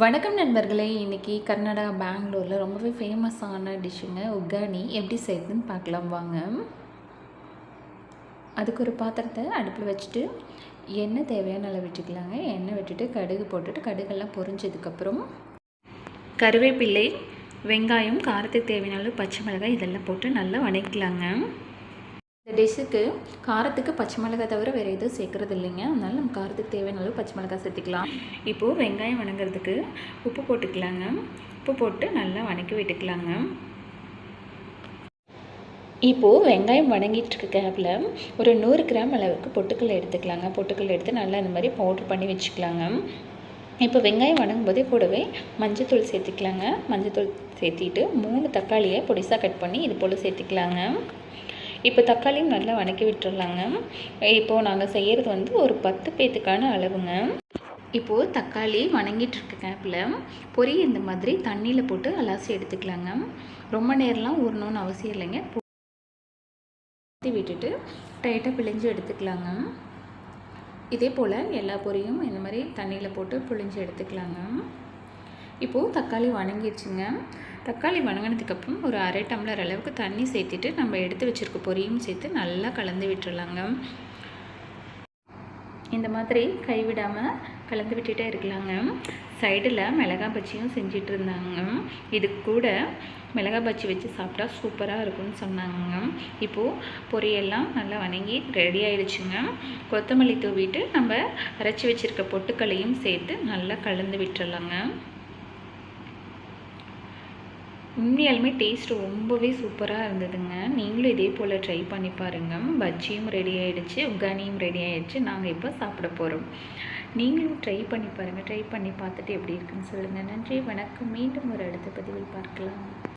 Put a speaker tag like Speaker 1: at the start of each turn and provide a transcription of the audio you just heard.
Speaker 1: வணக்கம் நண்பர்களே இன்றைக்கி கர்நாடகா பெங்களூரில் ரொம்பவே ஃபேமஸான டிஷ்ஷுங்க உக்கானி எப்படி செய்யுதுன்னு பார்க்கலாம் வாங்க. அதுக்கு ஒரு பாத்திரத்தை அடுப்பில் வச்சுட்டு எண்ணெய் தேவையான அளவு விட்டுக்கலாங்க. எண்ணெய் விட்டுட்டு கடுகு போட்டுட்டு கடுகெல்லாம் பொரிஞ்சதுக்கப்புறம் கருவேப்பிள்ளை வெங்காயம் காரத்துக்கு தேவையான அளவு பச்சை மிளகாய் இதெல்லாம் போட்டு நல்லா வணக்கலாங்க இந்த டிஷ்ஷுக்கு காரத்துக்கு பச்சை மிளகாய் தவிர வேறு எதுவும் சேர்க்குறது இல்லைங்க. அதனால நம்ம காரத்துக்கு தேவையான அளவு பச்சை மிளகாய் சேர்த்துக்கலாம். இப்போது வெங்காயம் வணங்குறதுக்கு உப்பு போட்டுக்கலாங்க. உப்பு போட்டு நல்லா வணக்கி விட்டுக்கலாங்க. இப்போது வெங்காயம் வணங்கிட்டு இருக்க கேப்பில் ஒரு நூறு கிராம் அளவுக்கு பொட்டுக்கல் எடுத்துக்கலாங்க. பொட்டுக்கல் எடுத்து நல்லா இந்த மாதிரி பவுட்ரு பண்ணி வச்சுக்கலாங்க. இப்போ வெங்காயம் வணங்கும் போதே கூடவே மஞ்சத்தூள் சேர்த்துக்கலாங்க. மஞ்சத்தூள் சேர்த்திட்டு மூணு தக்காளியை பொடிசாக கட் பண்ணி இது போல் சேர்த்துக்கலாங்க. இப்போ தக்காளியும் நல்லா வணக்கி விட்டுறலாங்க இப்போது நாங்கள் செய்கிறது வந்து ஒரு பத்து பேத்துக்கான அளவுங்க. இப்போது தக்காளி வணங்கிட்டு இருக்க கேப்பில் பொரி இந்த மாதிரி தண்ணியில் போட்டு அலாசி எடுத்துக்கலாங்க. ரொம்ப நேரம்லாம் ஊறணும்னு அவசியம் இல்லைங்க. ஊற்றி விட்டுட்டு டைட்டாக பிழிஞ்சு எடுத்துக்கலாங்க. இதே போல் எல்லா பொரியும் இந்த மாதிரி தண்ணியில் போட்டு பிழிஞ்சு எடுத்துக்கலாங்க. இப்போது தக்காளி வணங்கிடுச்சுங்க. தக்காளி வணங்கினதுக்கப்புறம் ஒரு அரை டம்ளர் அளவுக்கு தண்ணி சேர்த்துட்டு நம்ம எடுத்து வச்சுருக்க பொரியும் சேர்த்து நல்லா கலந்து விட்டுறலாங்க. இந்த மாதிரி கைவிடாமல் கலந்து விட்டுட்டே இருக்கலாங்க. சைடில் மிளகா பஜ்ஜியும் செஞ்சிட்டு இருந்தாங்க. இது கூட மிளகா பஜ்ஜி வச்சு சாப்பிட்டா சூப்பராக இருக்கும்னு சொன்னாங்க. இப்போது பொரியெல்லாம் நல்லா வணங்கி ரெடி ஆயிடுச்சுங்க. கொத்தமல்லி தூவிட்டு நம்ம அரைச்சி வச்சுருக்க பொட்டுக்களையும் சேர்த்து நல்லா கலந்து விட்டுறலாங்க. உண்மையாலுமே டேஸ்ட் ரொம்பவே சூப்பராக இருந்ததுங்க. நீங்களும் இதே போல் ட்ரை பண்ணி பாருங்கள் பஜ்ஜியும் ரெடி ஆகிடுச்சு உகானியும் ரெடி ஆகிடுச்சு நாங்கள் இப்போ சாப்பிட போகிறோம் நீங்களும் ட்ரை பண்ணி பாருங்கள் ட்ரை பண்ணி பார்த்துட்டு எப்படி இருக்குன்னு சொல்லுங்கள் நன்றி வணக்கம். மீண்டும் ஒரு அடுத்த பதிவில் பார்க்கலாம்.